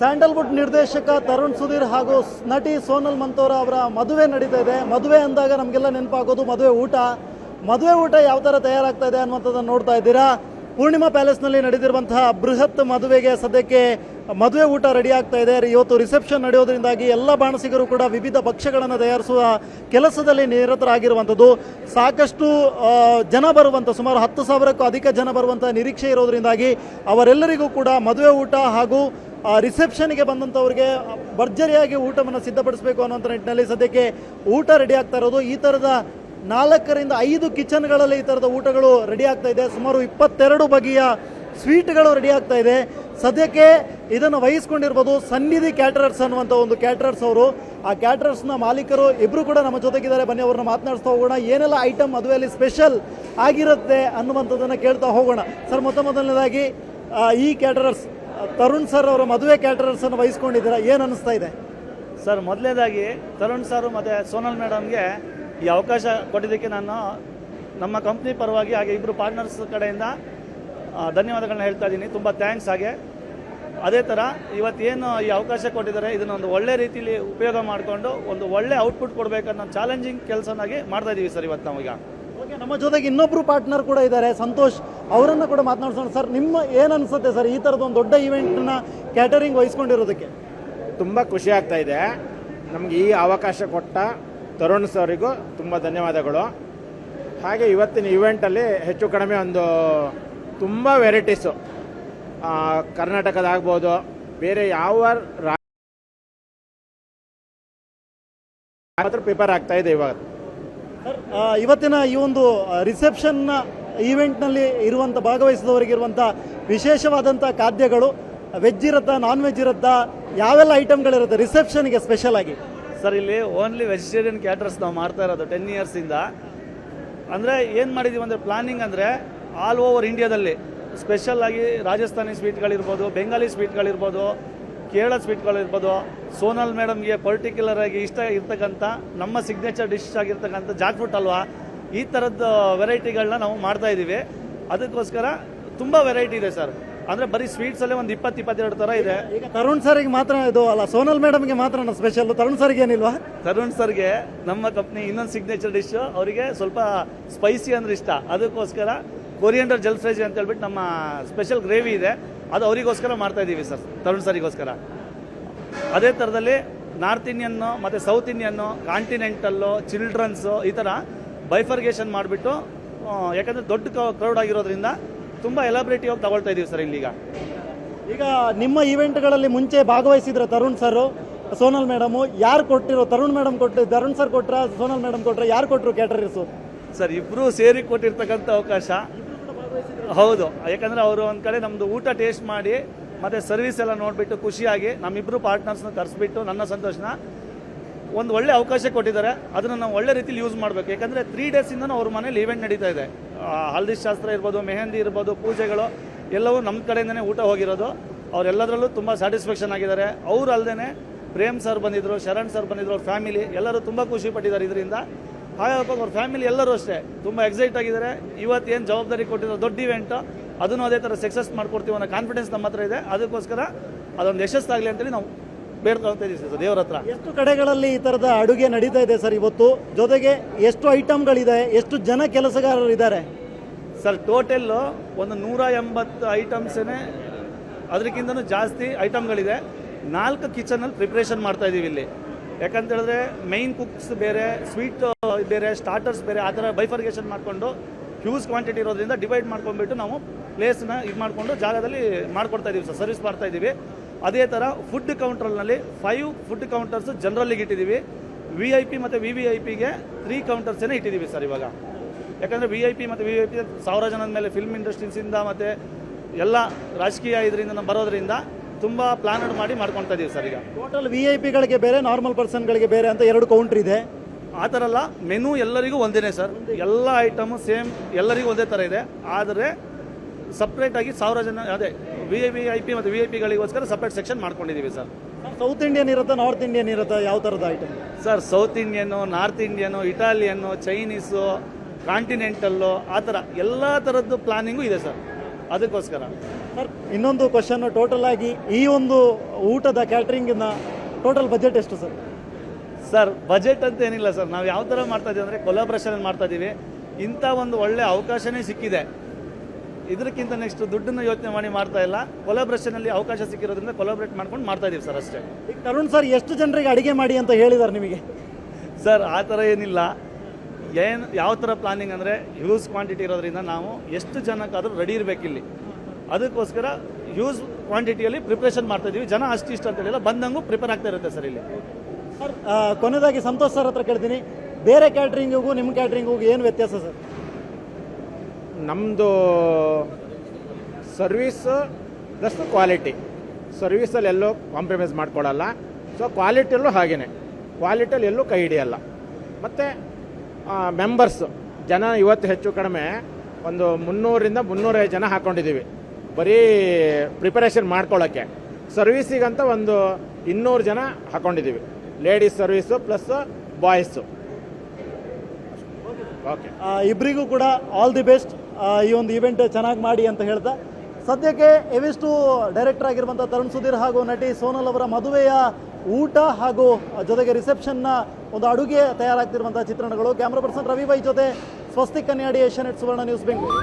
Sandalwood ನಿರ್ದೇಶಕ ತರುಣ್ ಸುಧೀರ್ ಹಾಗೂ ನಟಿ ಸೋನಲ್ ಮಂತೋರ ಅವರ ಮದುವೆ ನಡೀತಾ ಇದೆ. ಮದುವೆ ಅಂದಾಗ ನಮಗೆಲ್ಲ ನೆನಪಾಗೋದು ಮದುವೆ ಊಟ. ಮದುವೆ ಊಟ ಯಾವ ಥರ ತಯಾರಾಗ್ತಾ ಇದೆ ಅನ್ನುವಂಥದ್ದನ್ನು ನೋಡ್ತಾ ಇದ್ದೀರಾ? ಪೂರ್ಣಿಮಾ ಪ್ಯಾಲೇಸ್ನಲ್ಲಿ ನಡೆದಿರುವಂತಹ ಬೃಹತ್ ಮದುವೆಗೆ ಸದ್ಯಕ್ಕೆ ಮದುವೆ ಊಟ ರೆಡಿ ಆಗ್ತಾ ಇದೆ. ಇವತ್ತು ರಿಸೆಪ್ಷನ್ ನಡೆಯೋದ್ರಿಂದಾಗಿ ಎಲ್ಲ ಬಾಣಸಿಗರು ಕೂಡ ವಿವಿಧ ಭಕ್ಷ್ಯಗಳನ್ನು ತಯಾರಿಸುವ ಕೆಲಸದಲ್ಲಿ ನಿರತರಾಗಿರುವಂಥದ್ದು. ಸಾಕಷ್ಟು ಜನ ಬರುವಂಥ ಸುಮಾರು ಹತ್ತು ಸಾವಿರಕ್ಕೂ ಅಧಿಕ ಜನ ಬರುವಂಥ ನಿರೀಕ್ಷೆ ಇರೋದ್ರಿಂದಾಗಿ ಅವರೆಲ್ಲರಿಗೂ ಕೂಡ ಮದುವೆ ಊಟ ಹಾಗೂ ರಿಸೆಪ್ಷನ್ಗೆ ಬಂದಂಥವ್ರಿಗೆ ಭರ್ಜರಿಯಾಗಿ ಊಟವನ್ನು ಸಿದ್ಧಪಡಿಸಬೇಕು ಅನ್ನೋಂಥ ನಿಟ್ಟಿನಲ್ಲಿ ಸದ್ಯಕ್ಕೆ ಊಟ ರೆಡಿ ಆಗ್ತಾ ಇರೋದು. ಈ ಥರದ ನಾಲ್ಕರಿಂದ ಐದು ಕಿಚನ್ಗಳಲ್ಲಿ ಈ ಥರದ ಊಟಗಳು ರೆಡಿ ಆಗ್ತಾ ಇದೆ. ಸುಮಾರು ಇಪ್ಪತ್ತೆರಡು ಬಗೆಯ ಸ್ವೀಟ್ಗಳು ರೆಡಿ ಆಗ್ತಾ ಇದೆ. ಸದ್ಯಕ್ಕೆ ಇದನ್ನು ವಹಿಸ್ಕೊಂಡಿರ್ಬೋದು ಸನ್ನಿಧಿ ಕ್ಯಾಟರರ್ಸ್ ಅನ್ನುವಂಥ ಒಂದು ಕ್ಯಾಟರರ್ಸ್ ಅವರು. ಆ ಕ್ಯಾಟರರ್ಸ್ನ ಮಾಲೀಕರು ಇಬ್ಬರು ಕೂಡ ನಮ್ಮ ಜೊತೆಗಿದ್ದಾರೆ. ಬನ್ನಿ, ಅವ್ರನ್ನ ಮಾತನಾಡಿಸ್ತಾ ಹೋಗೋಣ. ಏನೆಲ್ಲ ಐಟಮ್ ಮದುವೆಯಲ್ಲಿ ಸ್ಪೆಷಲ್ ಆಗಿರುತ್ತೆ ಅನ್ನುವಂಥದ್ದನ್ನು ಕೇಳ್ತಾ ಹೋಗೋಣ. ಸರ್, ಮೊತ್ತ ಮೊದಲನೇದಾಗಿ ಈ ಕ್ಯಾಟರರ್ಸ್ ತರುಣ್ ಸರ್ ಅವರ ಮದುವೆ ಕ್ಯಾಟರರ್ಸ್ ಅನ್ನು ವಹಿಸ್ಕೊಂಡಿದ್ದೀರಾ? ಏನು ಅನಿಸ್ತಾ ಇದೆ? ಸರ್, ಮೊದಲನೇದಾಗಿ ತರುಣ್ ಸರ್ ಮತ್ತು ಸೋನಲ್ ಮೇಡಮ್ಗೆ ಈ ಅವಕಾಶ ಕೊಟ್ಟಿದ್ದಕ್ಕೆ ನಾನು ನಮ್ಮ ಕಂಪ್ನಿ ಪರವಾಗಿ ಹಾಗೆ ಇಬ್ಬರು ಪಾರ್ಟ್ನರ್ಸ್ ಕಡೆಯಿಂದ ಧನ್ಯವಾದಗಳನ್ನ ಹೇಳ್ತಾ ಇದ್ದೀನಿ. ತುಂಬ ಥ್ಯಾಂಕ್ಸ್ ಹಾಗೆ. ಅದೇ ಥರ ಇವತ್ತೇನು ಈ ಅವಕಾಶ ಕೊಟ್ಟಿದ್ದಾರೆ, ಇದನ್ನು ಒಂದು ಒಳ್ಳೆ ರೀತಿಯಲ್ಲಿ ಉಪಯೋಗ ಮಾಡಿಕೊಂಡು ಒಂದು ಒಳ್ಳೆ ಔಟ್ಪುಟ್ ಕೊಡಬೇಕನ್ನೋ ಚಾಲೆಂಜಿಂಗ್ ಕೆಲಸನಾಗಿ ಮಾಡ್ತಾ ಇದ್ದೀವಿ ಸರ್ ಇವತ್ತು ನಾವೀಗ. ನಮ್ಮ ಜೊತೆಗೆ ಇನ್ನೊಬ್ರು ಪಾರ್ಟ್ನರ್ ಕೂಡ ಇದ್ದಾರೆ, ಸಂತೋಷ್ ಅವರನ್ನು ಕೂಡ ಮಾತನಾಡ್ಸೋಣ. ಸರ್, ನಿಮ್ಮ ಏನು ಅನಿಸುತ್ತೆ ಸರ್ ಈ ಥರದ ಒಂದು ದೊಡ್ಡ ಇವೆಂಟ್ನ ಕ್ಯಾಟರಿಂಗ್ ವಹಿಸ್ಕೊಂಡಿರೋದಕ್ಕೆ? ತುಂಬ ಖುಷಿ ಆಗ್ತಾ ಇದೆ. ನಮಗೆ ಈ ಅವಕಾಶ ಕೊಟ್ಟ ತರುಣ್ ಸರಿಗೂ ತುಂಬ ಧನ್ಯವಾದಗಳು. ಹಾಗೆ ಇವತ್ತಿನ ಇವೆಂಟಲ್ಲಿ ಹೆಚ್ಚು ಕಡಿಮೆ ಒಂದು ತುಂಬ ವೆರೈಟೀಸು ಕರ್ನಾಟಕದಾಗ್ಬೋದು ಬೇರೆ ಯಾವ ಮಾತ್ರ ಪ್ರಿಪೇರ್ ಆಗ್ತಾ ಇದೆ ಇವಾಗ. ಇವತ್ತಿನ ಈ ಒಂದು ರಿಸೆಪ್ಷನ್ನ ಈವೆಂಟ್ನಲ್ಲಿ ಇರುವಂಥ ಭಾಗವಹಿಸಿದವರಿಗಿರುವಂಥ ವಿಶೇಷವಾದಂಥ ಖಾದ್ಯಗಳು, ವೆಜ್ ಇರುತ್ತಾ ನಾನ್ ವೆಜ್ ಇರುತ್ತಾ, ಯಾವೆಲ್ಲ ಐಟಮ್ಗಳಿರುತ್ತೆ ರಿಸೆಪ್ಷನ್ಗೆ ಸ್ಪೆಷಲ್ ಆಗಿ? ಸರ್, ಇಲ್ಲಿ ಓನ್ಲಿ ವೆಜಿಟೇರಿಯನ್ ಕ್ಯಾಟರ್ಸ್ ನಾವು ಮಾಡ್ತಾ ಇರೋದು ಟೆನ್ ಇಯರ್ಸಿಂದ ಅಂದರೆ ಏನು ಮಾಡಿದ್ದೀವಿ ಅಂದರೆ ಪ್ಲಾನಿಂಗ್ ಅಂದರೆ ಆಲ್ ಓವರ್ ಇಂಡಿಯಾದಲ್ಲಿ ಸ್ಪೆಷಲ್ ಆಗಿ ರಾಜಸ್ಥಾನಿ ಸ್ವೀಟ್ಗಳಿರ್ಬೋದು ಬೆಂಗಾಲಿ ಸ್ವೀಟ್ಗಳಿರ್ಬೋದು ಕೇರಳ ಸ್ವೀಟ್ಗಳಿರ್ಬೋದು ಸೋನಲ್ ಮೇಡಮ್ಗೆ ಪರ್ಟಿಕ್ಯುಲರ್ ಆಗಿ ಇಷ್ಟ ಇರ್ತಕ್ಕಂಥ ನಮ್ಮ ಸಿಗ್ನೇಚರ್ ಡಿಶ್ ಆಗಿರ್ತಕ್ಕಂಥ ಜಾಕ್ ಫ್ರೂಟ್ ಅಲ್ವಾ ಈ ಥರದ್ದು ವೆರೈಟಿಗಳನ್ನ ನಾವು ಮಾಡ್ತಾ ಇದ್ದೀವಿ ಅದಕ್ಕೋಸ್ಕರ ತುಂಬ ವೆರೈಟಿ ಇದೆ ಸರ್. ಅಂದರೆ ಬರೀ ಸ್ವೀಟ್ಸಲ್ಲೇ ಒಂದು ಇಪ್ಪತ್ತು ಇಪ್ಪತ್ತೆರಡು ಥರ ಇದೆ. ಈಗ ತರುಣ್ ಸರ್ಗೆ ಮಾತ್ರ ಇದು ಅಲ್ಲ ಸೋನಲ್ ಮೇಡಮ್ಗೆ ಮಾತ್ರ ಸ್ಪೆಷಲ್ ತರುಣ್ ಸರ್ಗೆ ಏನಿಲ್ವಾ? ತರುಣ್ ಸರ್ಗೆ ನಮ್ಮ ಕಂಪ್ನಿ ಇನ್ನೊಂದು ಸಿಗ್ನೇಚರ್ ಡಿಶ್ ಅವರಿಗೆ ಸ್ವಲ್ಪ ಸ್ಪೈಸಿ ಅಂದ್ರೆ ಇಷ್ಟ. ಅದಕ್ಕೋಸ್ಕರ ಕೊರಿಯಂಡರ್ ಜಲ್ ಫ್ರೈಜ್ ಅಂತ ಹೇಳ್ಬಿಟ್ಟು ನಮ್ಮ ಸ್ಪೆಷಲ್ ಗ್ರೇವಿ ಇದೆ. ಅದು ಅವರಿಗೋಸ್ಕರ ಮಾಡ್ತಾ ಇದ್ದೀವಿ ಸರ್ ತರುಣ್ ಸರಿಗೋಸ್ಕರ. ಅದೇ ಥರದಲ್ಲಿ ನಾರ್ತ್ ಇಂಡಿಯನ್ನು ಮತ್ತು ಸೌತ್ ಇಂಡಿಯನ್ನು ಕಾಂಟಿನೆಂಟಲ್ಲು ಚಿಲ್ಡ್ರನ್ಸು ಈ ಥರ ಬೈಫರ್ಗೇಷನ್ ಮಾಡಿಬಿಟ್ಟು ಯಾಕಂದರೆ ದೊಡ್ಡ ಕ್ರೌಡ್ ಆಗಿರೋದ್ರಿಂದ ತುಂಬ ಎಲಾಬ್ರೇಟಿವ್ ತಗೊಳ್ತಾ ಇದ್ದೀವಿ ಸರ್ ಇಲ್ಲಿಗ. ಈಗ ನಿಮ್ಮ ಇವೆಂಟ್ಗಳಲ್ಲಿ ಮುಂಚೆ ಭಾಗವಹಿಸಿದ್ರೆ ತರುಣ್ ಸರ್ ಸೋನಲ್ ಮೇಡಮು ಯಾರು ಕೊಟ್ಟಿರೋ ತರುಣ್ ಮೇಡಮ್ ಕೊಟ್ಟು ತರುಣ್ ಸರ್ ಕೊಟ್ರ ಸೋನಲ್ ಮೇಡಮ್ ಕೊಟ್ಟರೆ ಯಾರು ಕೊಟ್ಟರು ಕ್ಯಾಟರರ್ಸು ಸರ್ ಇಬ್ಬರು ಸೇರಿ ಕೊಟ್ಟಿರ್ತಕ್ಕಂಥ ಅವಕಾಶ. ಹೌದು. ಯಾಕಂದ್ರೆ ಅವರು ಒಂದು ಕಡೆ ನಮ್ಮದು ಊಟ ಟೇಸ್ಟ್ ಮಾಡಿ, ಮತ್ತೆ ಸರ್ವಿಸ್ ಎಲ್ಲ ನೋಡಿಬಿಟ್ಟು ಖುಷಿಯಾಗಿ ನಮ್ಮಿಬ್ಬರು ಪಾರ್ಟ್ನರ್ಸ್ನ ಕರೆಸ್ಬಿಟ್ಟು ನನ್ನ ಸಂತೋಷನ ಒಂದು ಒಳ್ಳೆ ಅವಕಾಶ ಕೊಟ್ಟಿದ್ದಾರೆ. ಅದನ್ನು ನಾವು ಒಳ್ಳೆ ರೀತಿಲಿ ಯೂಸ್ ಮಾಡಬೇಕು. ಯಾಕಂದರೆ ತ್ರೀ ಇಂದ ಅವ್ರ ಮನೇಲಿ ಇವೆಂಟ್ ನಡೀತಾ ಇದೆ. ಹಲ್ದಿ ಶಾಸ್ತ್ರ ಇರ್ಬೋದು, ಮೆಹಂದಿ ಇರ್ಬೋದು, ಪೂಜೆಗಳು, ಎಲ್ಲವೂ ನಮ್ಮ ಕಡೆಯಿಂದನೇ ಊಟ ಹೋಗಿರೋದು. ಅವರೆಲ್ಲದರಲ್ಲೂ ತುಂಬ ಸ್ಯಾಟಿಸ್ಫ್ಯಾಕ್ಷನ್ ಆಗಿದ್ದಾರೆ. ಅವರು ಅಲ್ಲದೆ ಪ್ರೇಮ್ ಸರ್ ಬಂದಿದ್ರು, ಶರಣ್ ಸರ್ ಬಂದಿದ್ರು ಫ್ಯಾಮಿಲಿ ಎಲ್ಲರೂ ತುಂಬ ಖುಷಿ ಪಟ್ಟಿದ್ದಾರೆ ಇದರಿಂದ. ಹಾಗಾಗಿ ಅವ್ರ ಫ್ಯಾಮಿಲಿ ಎಲ್ಲರೂ ಅಷ್ಟೇ. ತುಂಬ ಎಕ್ಸೈಟ್ ಆಗಿದ್ದಾರೆ. ಇವತ್ತು ಏನು ಜವಾಬ್ದಾರಿ ಕೊಟ್ಟಿರೋ ದೊಡ್ಡ ಇವೆಂಟು ಅದನ್ನು ಅದೇ ಥರ ಸಕ್ಸಸ್ ಮಾಡ್ಕೊಡ್ತೀವಿ ಅನ್ನೋ ಕಾನ್ಫಿಡೆನ್ಸ್ ನಮ್ಮ ಹತ್ರ ಇದೆ. ಅದಕ್ಕೋಸ್ಕರ ಅದೊಂದು ಯಶಸ್ಸಾಗಲಿ ಅಂತೇಳಿ ನಾವು ಬೇಡ್ಕೊಳ್ತಾ ಇದ್ದೀವಿ ಸರ್ ದೇವ್ರ ಹತ್ರ. ಎಷ್ಟು ಕಡೆಗಳಲ್ಲಿ ಈ ಥರದ ಅಡುಗೆ ನಡೀತಾ ಇದೆ ಸರ್ ಇವತ್ತು? ಜೊತೆಗೆ ಎಷ್ಟು ಐಟಮ್ಗಳಿದೆ ಎಷ್ಟು ಜನ ಕೆಲಸಗಾರರು ಇದ್ದಾರೆ? ಸರ್ ಟೋಟಲ್ಲು ಒಂದು ನೂರ ಎಂಬತ್ತು ಐಟಮ್ಸೇ ಅದಕ್ಕಿಂತನೂ ಜಾಸ್ತಿ ಐಟಮ್ಗಳಿದೆ ನಾಲ್ಕು ಕಿಚನಲ್ಲಿ ಪ್ರಿಪ್ರೇಷನ್ ಮಾಡ್ತಾ ಇದ್ದೀವಿ ಇಲ್ಲಿ. ಯಾಕಂತ ಹೇಳಿದ್ರೆ ಮೈನ್ ಕುಕ್ಸ್ ಬೇರೆ ಸ್ವೀಟ್ ಬೇರೆ ಸ್ಟಾರ್ಟರ್ಸ್ ಬೇರೆ, ಆ ಥರ ಬೈಫರ್ಗೇಷನ್ ಮಾಡಿಕೊಂಡು ಹ್ಯೂಸ್ ಕ್ವಾಂಟಿಟಿ ಇರೋದ್ರಿಂದ ಡಿವೈಡ್ ಮಾಡ್ಕೊಂಡ್ಬಿಟ್ಟು ನಾವು ಪ್ಲೇಸ್ನ ಇದು ಮಾಡಿಕೊಂಡು ಜಾಗದಲ್ಲಿ ಮಾಡ್ಕೊಡ್ತಾ ಇದ್ದೀವಿ ಸರ್ ಸರ್ವಿಸ್ ಮಾಡ್ತಾ ಇದ್ದೀವಿ ಅದೇ ಥರ ಫುಡ್ ಕೌಂಟರ್ನಲ್ಲಿ ಫೈವ್ ಫುಡ್ ಕೌಂಟರ್ಸ್ ಜನರಲ್ಲಿಗೆ ಇಟ್ಟಿದ್ದೀವಿ ವಿ ಐ ಪಿ ಮತ್ತು ವಿ ವಿ ಐ ಪಿಗೆ ತ್ರೀ ಕೌಂಟರ್ಸೇ ಇಟ್ಟಿದ್ದೀವಿ ಸರ್ ಇವಾಗ. ಯಾಕಂದರೆ ವಿ ಐ ಪಿ ಮತ್ತು ವಿ ಐ ಪಿ ಸಾವಿರ ಜನದ ಮೇಲೆ ಫಿಲ್ಮ್ ಇಂಡಸ್ಟ್ರೀಸಿಂದ ಮತ್ತು ಎಲ್ಲ ರಾಜಕೀಯ ಇದರಿಂದ ಬರೋದ್ರಿಂದ ತುಂಬ ಪ್ಲಾನ್ ಮಾಡಿ ಮಾಡ್ಕೊಂತ ಇದ್ದೀವಿ ಸರ್ ಈಗ. ಟೋಟಲ್ ವಿ ಐ ಪಿಗಳಿಗೆ ಬೇರೆ ನಾರ್ಮಲ್ ಪರ್ಸನ್ಗಳಿಗೆ ಬೇರೆ ಅಂತ ಎರಡು ಕೌಂಟ್ರ್ ಇದೆ. ಆ ಥರ ಅಲ್ಲ ಮೆನು ಎಲ್ಲರಿಗೂ ಒಂದೇ. ಸರ್ ಎಲ್ಲ ಐಟಮು ಸೇಮ್ ಎಲ್ಲರಿಗೂ ಒಂದೇ ಥರ ಇದೆ. ಆದರೆ ಸಪ್ರೇಟಾಗಿ ಸಾವಿರ ಜನ ಅದೇ V I V I P ಮತ್ತು ವಿ ಐ ಪಿಗಳಿಗೋಸ್ಕರ ಸಪ್ರೇಟ್ ಸೆಕ್ಷನ್ ಮಾಡ್ಕೊಂಡಿದ್ದೀವಿ ಸರ್ ಸೌತ್ ಇಂಡಿಯನ್ ಇರುತ್ತಾ ನಾರ್ತ್ ಇಂಡಿಯನ್ ಇರುತ್ತಾ ಯಾವ ಥರದ item sir south Indian north Indian Italian Chinese continental ಆ ಥರ ಎಲ್ಲ ಥರದ್ದು ಪ್ಲಾನಿಂಗು ಇದೆ ಸರ್ ಅದಕ್ಕೋಸ್ಕರ. ಇನ್ನೊಂದು ಕ್ವಶನ್ ಟೋಟಲ್ ಆಗಿ ಈ ಒಂದು ಊಟದ ಕ್ಯಾಟ್ರಿಂಗಿನ ಟೋಟಲ್ ಬಜೆಟ್ ಎಷ್ಟು ಸರ್ ಸರ್ ಬಜೆಟ್ ಅಂತ ಏನಿಲ್ಲ ಸರ್ ನಾವು ಯಾವ ಥರ ಮಾಡ್ತಾ ಇದೀವಿ ಅಂದರೆ ಕೊಲಾಬ್ರೇಷನ್ ಮಾಡ್ತಾ ಇದ್ದೀವಿ ಇಂಥ ಒಂದು ಒಳ್ಳೆ ಅವಕಾಶನೇ ಸಿಕ್ಕಿದೆ. ಇದಕ್ಕಿಂತ ನೆಕ್ಸ್ಟ್ ದುಡ್ಡನ್ನು ಯೋಚನೆ ಮಾಡಿ ಮಾಡ್ತಾ ಇಲ್ಲ. ಕೊಲಾಬ್ರೇಷನಲ್ಲಿ ಅವಕಾಶ ಸಿಕ್ಕಿರೋದ್ರಿಂದ ಕೊಲಾಬ್ರೇಟ್ ಮಾಡ್ಕೊಂಡು ಮಾಡ್ತಾ ಇದೀವಿ ಸರ್ ಅಷ್ಟೇ. ಈಗ ತರುಣ್ ಸರ್ ಎಷ್ಟು ಜನರಿಗೆ ಅಡಿಗೆ ಮಾಡಿ ಅಂತ ಹೇಳಿದಾರೆ ನಿಮಗೆ? ಸರ್ ಆ ಥರ ಏನಿಲ್ಲ. ಏನು ಯಾವ ಥರ ಪ್ಲಾನಿಂಗ್ ಅಂದರೆ ಹ್ಯೂಸ್ ಕ್ವಾಂಟಿಟಿ ಇರೋದ್ರಿಂದ ನಾವು ಎಷ್ಟು ಜನಕ್ಕಾದರೂ ರೆಡಿ ಇರಬೇಕಿಲ್ಲಿ. ಅದಕ್ಕೋಸ್ಕರ ಯೂಸ್ ಕ್ವಾಂಟಿಟಿಯಲ್ಲಿ ಪ್ರಿಪ್ರೇಷನ್ ಮಾಡ್ತಾ ಇದೀವಿ. ಜನ ಅಷ್ಟು ಇಷ್ಟ ಅಂತ ಹೇಳಿಲ್ಲ ಬಂದಂಗೂ ಪ್ರಿಪೇರ್ ಆಗ್ತಾ ಇರುತ್ತೆ ಸರ್ ಇಲ್ಲಿ. ಸರ್ ಕೊನೆಯದಾಗಿ ಸಂತೋಷ್ ಸರ್ ಹತ್ರ ಕೇಳ್ತೀನಿ. ಬೇರೆ ಕ್ಯಾಟ್ರಿಂಗಿಗೂ ನಿಮ್ಮ ಕ್ಯಾಟ್ರಿಂಗಿಗೂ ಏನು ವ್ಯತ್ಯಾಸ ಸರ್? ನಮ್ಮದು ಸರ್ವೀಸ್ ಪ್ಲಸ್ ಕ್ವಾಲಿಟಿ ಸರ್ವೀಸಲ್ಲಿ ಎಲ್ಲೂ ಕಾಂಪ್ರಮೈಸ್ ಮಾಡ್ಕೊಳ್ಳಲ್ಲ ಸೊ ಕ್ವಾಲಿಟಿಯಲ್ಲೂ ಹಾಗೇನೆ. ಕ್ವಾಲಿಟಿಯಲ್ಲಿ ಎಲ್ಲೂ ಕೈ ಹಿಡಿಯಲ್ಲ. ಮತ್ತು ಮೆಂಬರ್ಸು ಜನ ಇವತ್ತು ಹೆಚ್ಚು ಕಡಿಮೆ ಒಂದು ಮುನ್ನೂರಿಂದ ಮುನ್ನೂರೈದು ಜನ ಹಾಕ್ಕೊಂಡಿದ್ದೀವಿ ಬರೀ ಪ್ರಿಪರೇಷನ್ ಮಾಡ್ಕೊಳ್ಳೋಕ್ಕೆ ಸರ್ವೀಸಿಗಂತ ಒಂದು ಇನ್ನೂರು ಜನ ಹಾಕೊಂಡಿದ್ದೀವಿ. Ladies service plus boys okay ಇಬ್ಬರಿಗೂ ಕೂಡ ಆಲ್ ದಿ ಬೆಸ್ಟ್ ಈ ಒಂದು ಇವೆಂಟ್ ಚೆನ್ನಾಗಿ ಮಾಡಿ ಅಂತ ಹೇಳ್ತಾ. ಸದ್ಯಕ್ಕೆ ಎವಿಸ್ಟು ಡೈರೆಕ್ಟರ್ ಆಗಿರುವಂಥ ತರುಣ್ ಸುಧೀರ್ ಹಾಗೂ ನಟಿ ಸೋನಲ್ ಅವರ ಮದುವೆಯ ಊಟ ಹಾಗೂ ಜೊತೆಗೆ ರಿಸೆಪ್ಷನ್ನ ಒಂದು ಅಡುಗೆ ತಯಾರಾಗ್ತಿರುವಂಥ ಚಿತ್ರಣಗಳು. ಕ್ಯಾಮ್ರಾ ಪರ್ಸನ್ ರವಿ ಬೈ ಜೊತೆ ಸ್ವಸ್ತಿ ಕನ್ಯಾಡಿ ಏಷ್ಯಾನೆಟ್ ಸುವರ್ಣ ನ್ಯೂಸ್ ಬೆಂಗಳೂರು.